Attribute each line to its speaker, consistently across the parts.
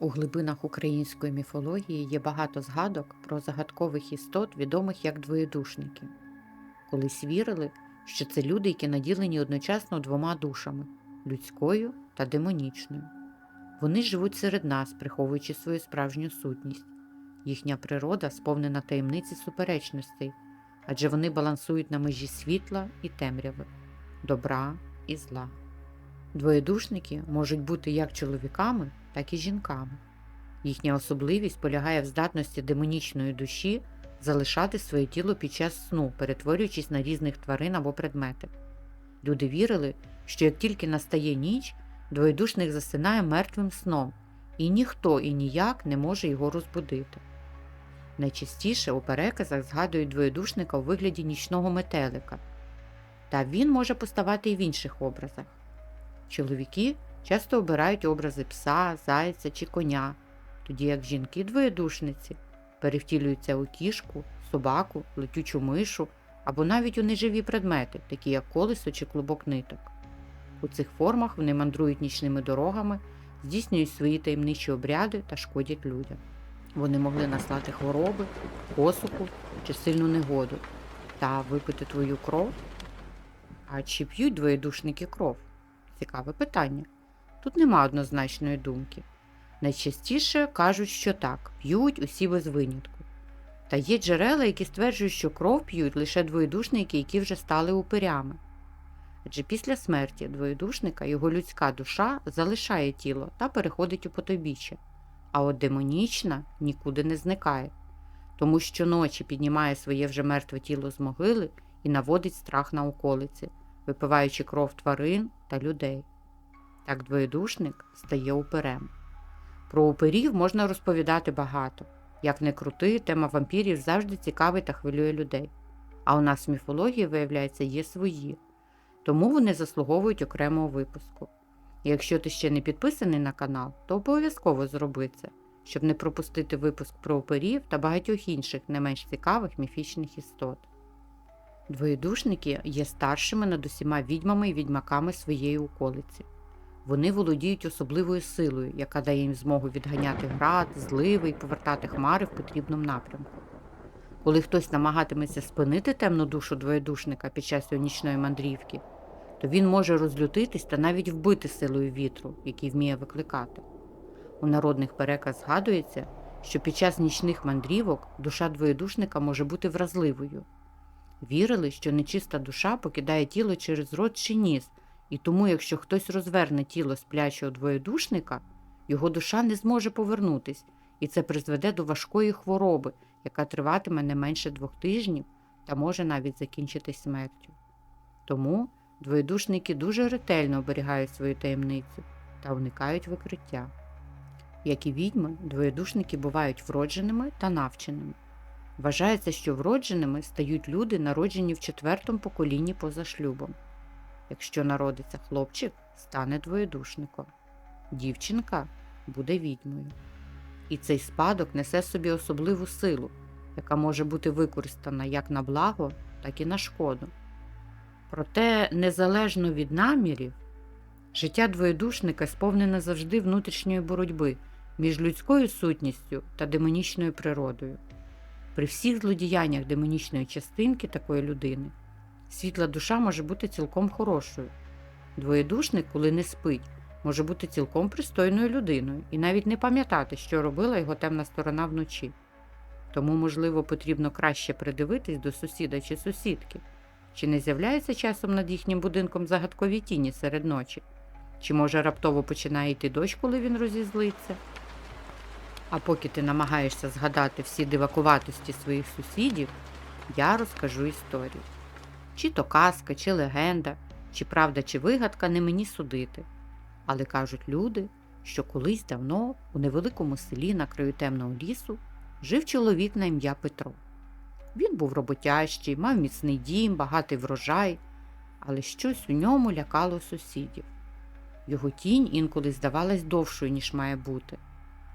Speaker 1: У глибинах української міфології є багато згадок про загадкових істот, відомих як двоєдушники. Колись вірили, що це люди, які наділені одночасно двома душами людською та демонічною. Вони живуть серед нас, приховуючи свою справжню сутність. Їхня природа сповнена таємниці суперечностей, адже вони балансують на межі світла і темряви, добра і зла. Двоєдушники можуть бути як чоловіками, так і жінками. Їхня особливість полягає в здатності демонічної душі залишати своє тіло під час сну, перетворюючись на різних тварин або предмети. Люди вірили, що як тільки настає ніч, двоєдушник засинає мертвим сном, і ніхто і ніяк не може його розбудити. Найчастіше у переказах згадують двоєдушника у вигляді нічного метелика, та він може поставати і в інших образах. Чоловіки часто обирають образи пса, зайця чи коня, тоді як жінки-двоєдушниці перевтілюються у кішку, собаку, летючу мишу або навіть у неживі предмети, такі як колесо чи клубок ниток. У цих формах вони мандрують нічними дорогами, здійснюють свої таємничі обряди та шкодять людям. Вони могли наслати хвороби, посуху чи сильну негоду та випити твою кров. А чи п'ють двоєдушники кров? Цікаве питання. Тут нема однозначної думки. Найчастіше кажуть, що так, п'ють усі без винятку. Та є джерела, які стверджують, що кров п'ють лише двоєдушники, які вже стали упирями. Адже після смерті двоєдушника його людська душа залишає тіло та переходить у потобіччя, а от демонічна нікуди не зникає, тому що ночі піднімає своє вже мертве тіло з могили і наводить страх на околиці, випиваючи кров тварин та людей. Так двоєдушник стає упирем. Про упирів можна розповідати багато. Як не крути, тема вампірів завжди цікавить та хвилює людей. А у нас в міфології, виявляється, є свої, тому вони заслуговують окремого випуску. Якщо ти ще не підписаний на канал, то обов'язково зроби це, щоб не пропустити випуск про упирів та багатьох інших не менш цікавих міфічних істот. Двоєдушники є старшими над усіма відьмами і відьмаками своєї околиці. Вони володіють особливою силою, яка дає їм змогу відганяти град, зливи і повертати хмари в потрібному напрямку. Коли хтось намагатиметься спинити темну душу двоєдушника під час його нічної мандрівки, то він може розлютитись та навіть вбити силою вітру, який вміє викликати. У народних переказ згадується, що під час нічних мандрівок душа двоєдушника може бути вразливою. Вірили, що нечиста душа покидає тіло через рот чи ніс. І тому, якщо хтось розверне тіло сплячого двоєдушника, його душа не зможе повернутись, і це призведе до важкої хвороби, яка триватиме не менше двох тижнів та може навіть закінчитись смертю. Тому двоєдушники дуже ретельно оберігають свою таємницю та уникають викриття. Як і відьми, двоєдушники бувають вродженими та навченими. Вважається, що вродженими стають люди, народжені в четвертому поколінні поза шлюбом. Якщо народиться хлопчик, стане двоєдушником, дівчинка буде відьмою. І цей спадок несе собі особливу силу, яка може бути використана як на благо, так і на шкоду. Проте, незалежно від намірів, життя двоєдушника сповнене завжди внутрішньої боротьби між людською сутністю та демонічною природою. При всіх злодіяннях демонічної частинки такої людини. Світла душа може бути цілком хорошою. Двоєдушник, коли не спить, може бути цілком пристойною людиною і навіть не пам'ятати, що робила його темна сторона вночі. Тому, можливо, потрібно краще придивитись до сусіда чи сусідки, чи не з'являється часом над їхнім будинком загадкові тіні серед ночі, чи може раптово починає йти дощ, коли він розізлиться. А поки ти намагаєшся згадати всі дивакуватості своїх сусідів, я розкажу історію. Чи то казка, чи легенда, чи правда, чи вигадка не мені судити. Але кажуть люди, що колись давно у невеликому селі на краю темного лісу жив чоловік на ім'я Петро. Він був роботящий, мав міцний дім, багатий врожай, але щось у ньому лякало сусідів. Його тінь інколи здавалась довшою, ніж має бути,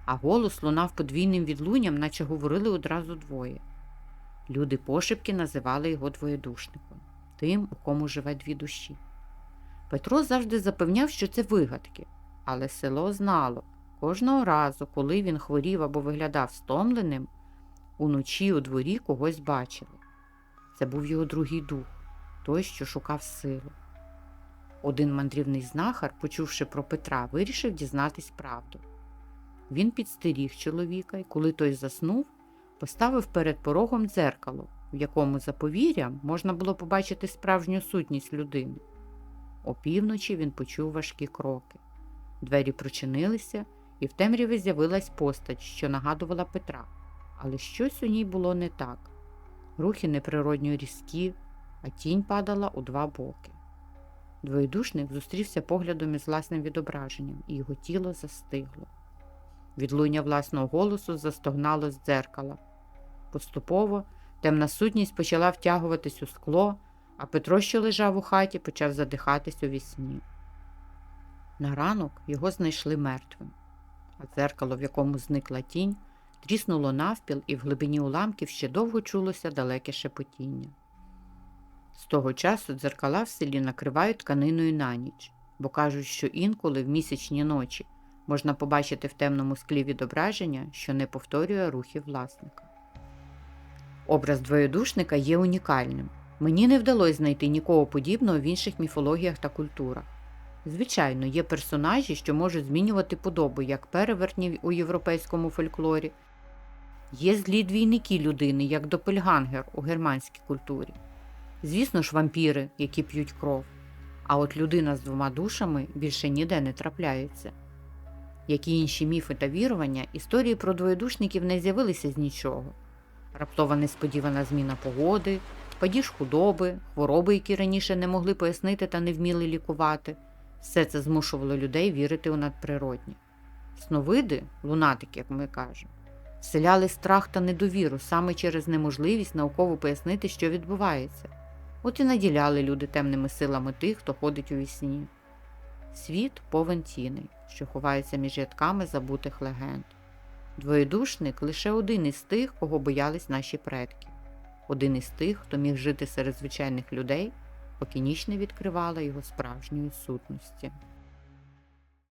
Speaker 1: а голос лунав подвійним відлунням, наче говорили одразу двоє. Люди пошепки називали його двоєдушником тим, у кому живе дві душі. Петро завжди запевняв, що це вигадки, але село знало, Кожного разу, коли він хворів або виглядав стомленим, уночі у дворі когось бачили. Це був його другий дух, той, що шукав силу. Один мандрівний знахар, почувши про Петра, вирішив дізнатись правду. Він підстеріг чоловіка і, коли той заснув, поставив перед порогом дзеркало, в якому за повір'ям можна було побачити справжню сутність людини. Опівночі він почув важкі кроки. Двері прочинилися, і в темряві з'явилась постать, що нагадувала Петра, але щось у ній було не так. Рухи неприродньо різкі, а тінь падала у два боки. Двоєдушник зустрівся поглядом із власним відображенням, і його тіло застигло. Відлуння власного голосу застогнало з дзеркала. Поступово темна сутність почала втягуватись у скло, а Петро, що лежав у хаті, почав задихатись у вісні. На ранок його знайшли мертвим, а дзеркало, в якому зникла тінь, тріснуло навпіл, і в глибині уламків ще довго чулося далеке шепотіння. З того часу дзеркала в селі накривають тканиною на ніч, бо кажуть, що інколи в місячні ночі можна побачити в темному склі відображення, що не повторює рухів власника. Образ двоєдушника є унікальним. Мені не вдалося знайти нікого подібного в інших міфологіях та культурах. Звичайно, є персонажі, що можуть змінювати подобу, як перевертні у європейському фольклорі. Є злі двійники людини, як допельгангер у германській культурі. Звісно ж, вампіри, які п'ють кров. А от людина з двома душами більше ніде не трапляється. Як і інші міфи та вірування, історії про двоєдушників не з'явилися з нічого. Раптова несподівана зміна погоди, падіж худоби, хвороби, які раніше не могли пояснити та не вміли лікувати, все це змушувало людей вірити у надприроднє. Сновиди, лунатики, як ми кажемо, вселяли страх та недовіру саме через неможливість науково пояснити, що відбувається. От і наділяли люди темними силами тих, хто ходить у вісні. Світ повен тіней, що ховаються між рядками забутих легенд. Двоєдушник лише один із тих, кого боялись наші предки, один із тих, хто міг жити серед звичайних людей, поки ніч не відкривала його справжньої сутності.